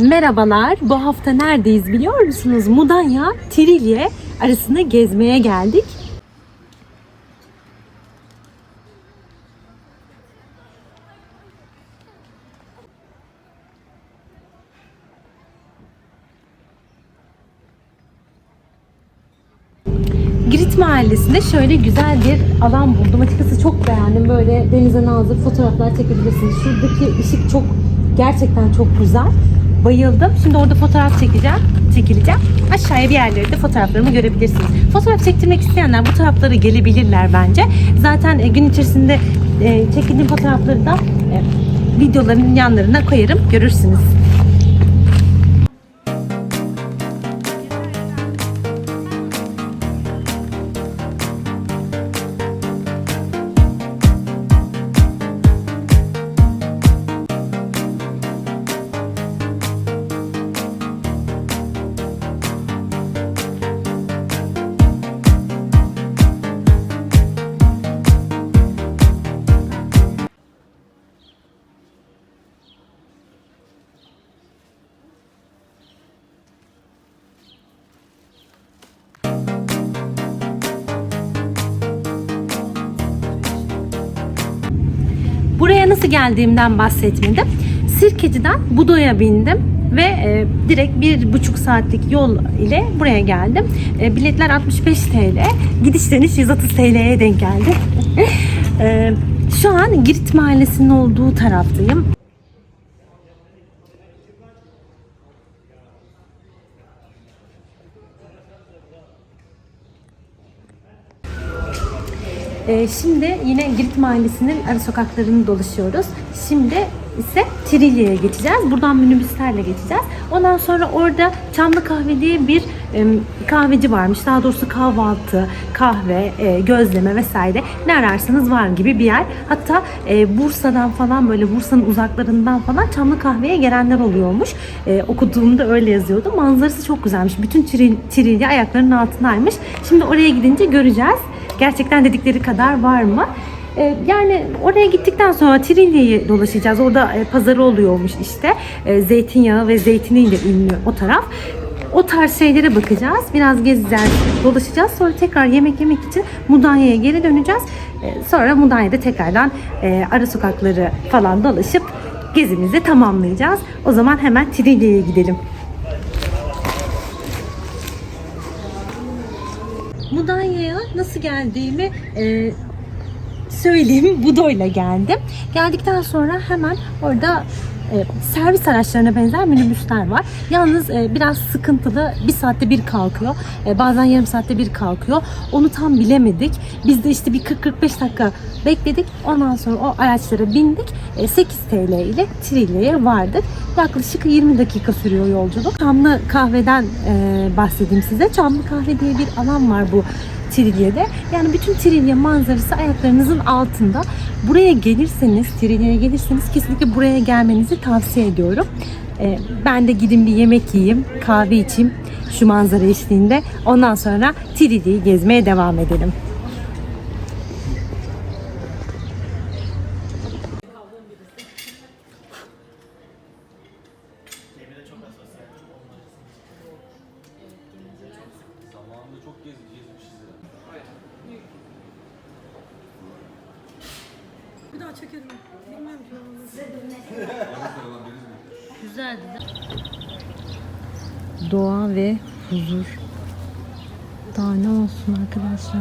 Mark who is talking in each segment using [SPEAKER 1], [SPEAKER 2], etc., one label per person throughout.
[SPEAKER 1] Merhabalar. Bu hafta neredeyiz biliyor musunuz? Mudanya, Trilye arasında gezmeye geldik. Girit Mahallesi'nde şöyle güzel bir alan buldum. Açıkçası çok beğendim. Böyle denize nazır fotoğraflar çekebilirsiniz. Şuradaki ışık çok gerçekten çok güzel. Bayıldım. Şimdi orada fotoğraf çekeceğim. Çekileceğim. Aşağıya bir yerlerde fotoğraflarımı görebilirsiniz. Fotoğraf çektirmek isteyenler bu taraflara gelebilirler bence. Zaten e, gün içerisinde e, çekildiğim fotoğrafları da e, videoların yanlarına koyarım. Görürsünüz. Geldiğimden bahsetmedim. Sirkeci'den Budo'ya bindim ve e, direkt bir buçuk saatlik yol ile buraya geldim. E, biletler 65 TL, gidiş dönüş 130 TL'ye denk geldi. e, şu an Girit Mahallesi'nin olduğu taraftayım. Ee, şimdi yine Girit Mahallesi'nin ara sokaklarını dolaşıyoruz. Şimdi ise Trilye'ye geçeceğiz. Buradan minibüslerle geçeceğiz. Ondan sonra orada Çamlı Kahve diye bir kahveci varmış. Daha doğrusu kahvaltı, kahve, e, gözleme vesaire ne ararsanız var gibi bir yer. Hatta e, Bursa'dan falan böyle Bursa'nın uzaklarından falan Çamlı Kahve'ye gelenler oluyormuş. E, okuduğumda öyle yazıyordu. Manzarası çok güzelmiş. Bütün Tril- Trilye ayaklarının altındaymış. Şimdi oraya gidince göreceğiz gerçekten dedikleri kadar var mı? Ee, yani oraya gittikten sonra Trilye'yi dolaşacağız. Orada e, pazarı oluyormuş işte. E, zeytinyağı ve zeytiniyle ünlü o taraf. O tarz şeylere bakacağız. Biraz gezeceğiz, dolaşacağız. Sonra tekrar yemek yemek için Mudanya'ya geri döneceğiz. E, sonra Mudanya'da tekrardan e, ara sokakları falan dolaşıp gezimizi tamamlayacağız. O zaman hemen Trilye'ye gidelim. Mudanya'ya nasıl geldiğimi e, söyleyeyim. Budo'yla geldim. Geldikten sonra hemen orada servis araçlarına benzer minibüsler var. Yalnız e, biraz sıkıntılı. Bir saatte bir kalkıyor. E, bazen yarım saatte bir kalkıyor. Onu tam bilemedik. Biz de işte bir 40-45 dakika bekledik. Ondan sonra o araçlara bindik. E, 8 TL ile Trilye'ye vardık. Yaklaşık 20 dakika sürüyor yolculuk. Çamlı kahveden e, bahsedeyim size. Çamlı kahve diye bir alan var bu Trilye'de. Yani bütün Trilye manzarası ayaklarınızın altında. Buraya gelirseniz, Trilye'ye gelirseniz kesinlikle buraya gelmenizi tavsiye ediyorum. Ee, ben de gidin bir yemek yiyeyim, kahve içeyim şu manzara eşliğinde. Ondan sonra Trilye'yi gezmeye devam edelim.
[SPEAKER 2] Çok gez, gezmişiz ya.
[SPEAKER 3] Bilmiyorum ki.
[SPEAKER 1] Güzeldi Doğa ve huzur. Daha ne olsun arkadaşlar.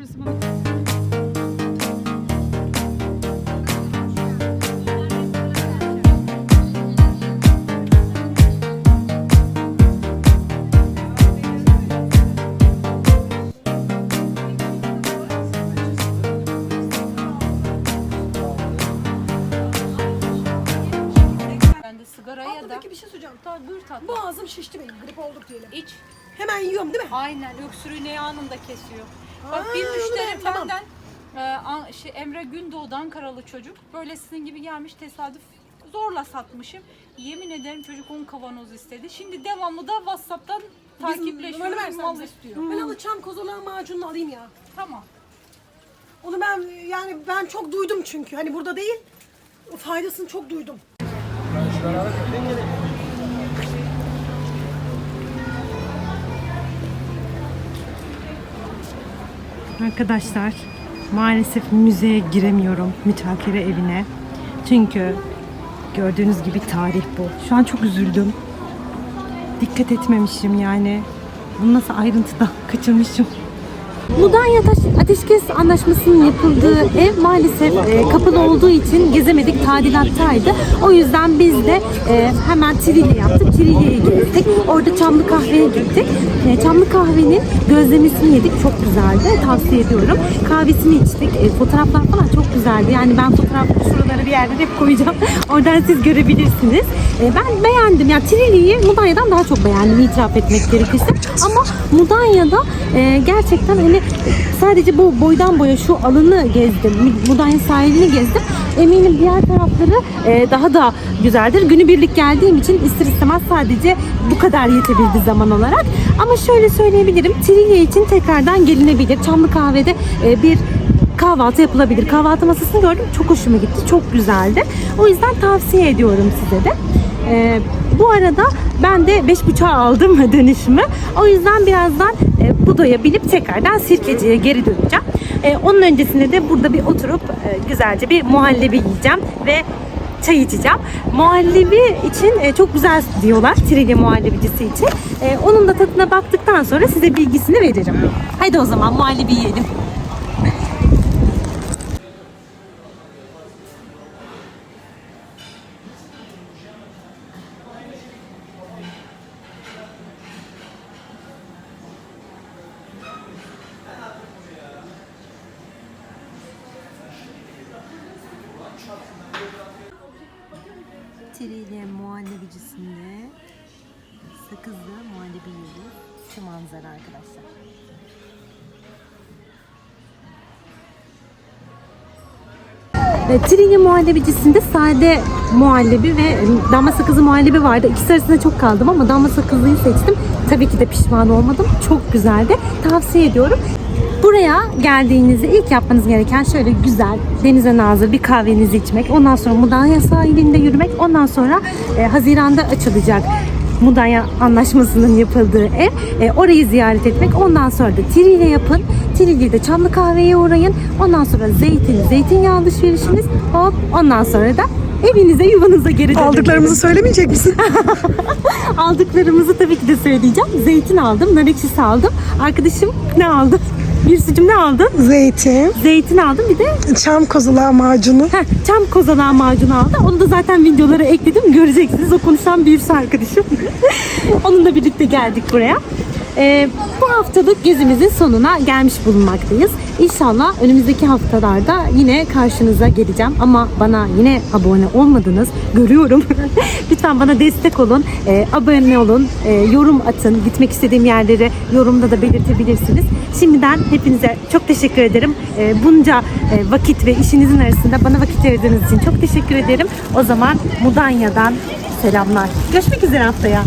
[SPEAKER 3] Burası bana...
[SPEAKER 4] Ben de sigaraya da
[SPEAKER 3] bir şey söyleyeceğim.
[SPEAKER 4] Tabii buyur tatlım.
[SPEAKER 3] Boğazım şişti benim. Grip olduk diyelim.
[SPEAKER 4] İç.
[SPEAKER 3] Hemen yiyorum değil mi?
[SPEAKER 4] Aynen öksürüğünü anında kesiyor.
[SPEAKER 3] Ha,
[SPEAKER 4] Bak bir
[SPEAKER 3] onu
[SPEAKER 4] müşterim
[SPEAKER 3] ben- tamam.
[SPEAKER 4] benden e, An- şey, Emre Gündoğdu Ankaralı çocuk. Böyle sizin gibi gelmiş tesadüf zorla satmışım. Yemin ederim çocuk 10 kavanoz istedi. Şimdi devamlı da Whatsapp'tan
[SPEAKER 3] numaranı
[SPEAKER 4] takipleşiyoruz.
[SPEAKER 3] versen
[SPEAKER 4] Mal
[SPEAKER 3] bize.
[SPEAKER 4] istiyor.
[SPEAKER 3] Ben alacağım kozalağı macununu alayım ya.
[SPEAKER 4] Tamam.
[SPEAKER 3] Onu ben yani ben çok duydum çünkü. Hani burada değil. Faydasını çok duydum.
[SPEAKER 1] Arkadaşlar maalesef müzeye giremiyorum mütakere evine. Çünkü gördüğünüz gibi tarih bu. Şu an çok üzüldüm. Dikkat etmemişim yani. Bunu nasıl ayrıntıda kaçırmışım. Mudanya Taş- Ateşkes Anlaşması'nın yapıldığı ev maalesef e, kapalı olduğu için gezemedik, tadilattaydı. O yüzden biz de e, hemen Trilye yaptık. Trilye'yi gezdik. Orada Çamlı Kahve'ye gittik. E, Çamlı Kahve'nin gözlemesini yedik. Çok güzeldi. Tavsiye ediyorum. Kahvesini içtik. E, fotoğraflar falan çok güzeldi. Yani ben fotoğrafları şuralara bir yerlere hep koyacağım. Oradan siz görebilirsiniz. E, ben beğendim. Yani Trilye'yi Mudanya'dan daha çok beğendim itiraf etmek gerekirse. Ama Mudanya'da e, gerçekten hani sadece bu boydan boya şu alanı gezdim. Mudanya sahilini gezdim. Eminim diğer tarafları e, daha da güzeldir. Günübirlik geldiğim için ister istemez sadece bu kadar yetebildi zaman olarak. Ama şöyle söyleyebilirim. Trilye için tekrardan gelinebilir. Çamlı Kahve'de e, bir kahvaltı yapılabilir. Kahvaltı masasını gördüm. Çok hoşuma gitti. Çok güzeldi. O yüzden tavsiye ediyorum size de. Ee, bu arada ben de 5.5'a aldım dönüşümü. O yüzden birazdan e, Budo'ya binip tekrardan Sirkeci'ye geri döneceğim. E, onun öncesinde de burada bir oturup e, güzelce bir muhallebi yiyeceğim ve çay içeceğim. Muhallebi için çok güzel diyorlar Trilye muhallebicisi için. Onun da tadına baktıktan sonra size bilgisini veririm. Haydi o zaman muhallebi yiyelim. Trilye muhallebicisinde sakızlı muhallebi yiyoruz. Şu manzara arkadaşlar. E, Trilye muhallebicisinde sade muhallebi ve damla sakızı muhallebi vardı. İkisi arasında çok kaldım ama damla sakızlıyı seçtim. Tabii ki de pişman olmadım. Çok güzeldi. Tavsiye ediyorum. Buraya geldiğinizde ilk yapmanız gereken şöyle güzel, denize nazır bir kahvenizi içmek. Ondan sonra Mudanya sahilinde yürümek. Ondan sonra e, Haziran'da açılacak Mudanya Anlaşması'nın yapıldığı ev. E, orayı ziyaret etmek. Ondan sonra da Trilye yapın. Trilye'de Çamlı Kahve'ye uğrayın. Ondan sonra zeytin, zeytinyağı alışverişiniz. Hop. Ondan sonra da evinize, yuvanıza geri dönün.
[SPEAKER 3] Aldıklarımızı söylemeyecek misin?
[SPEAKER 1] Aldıklarımızı tabii ki de söyleyeceğim. Zeytin aldım, nar ekşisi aldım. Arkadaşım ne aldı? Bir sucum ne aldı?
[SPEAKER 3] Zeytin,
[SPEAKER 1] Zeytin aldım. Bir de
[SPEAKER 3] çam kozalağı macunu.
[SPEAKER 1] heh, çam kozalağı macunu aldı. Onu da zaten videolara ekledim. Göreceksiniz. O konuşan bir arkadaşım. Onunla birlikte geldik buraya. Ee, bu haftalık gezimizin sonuna gelmiş bulunmaktayız. İnşallah önümüzdeki haftalarda yine karşınıza geleceğim. Ama bana yine abone olmadınız. Görüyorum. Lütfen bana destek olun. Ee, abone olun. Ee, yorum atın. Gitmek istediğim yerleri yorumda da belirtebilirsiniz. Şimdiden hepinize çok teşekkür ederim. Ee, bunca e, vakit ve işinizin arasında bana vakit ayırdığınız için çok teşekkür ederim. O zaman Mudanya'dan selamlar. Görüşmek üzere haftaya.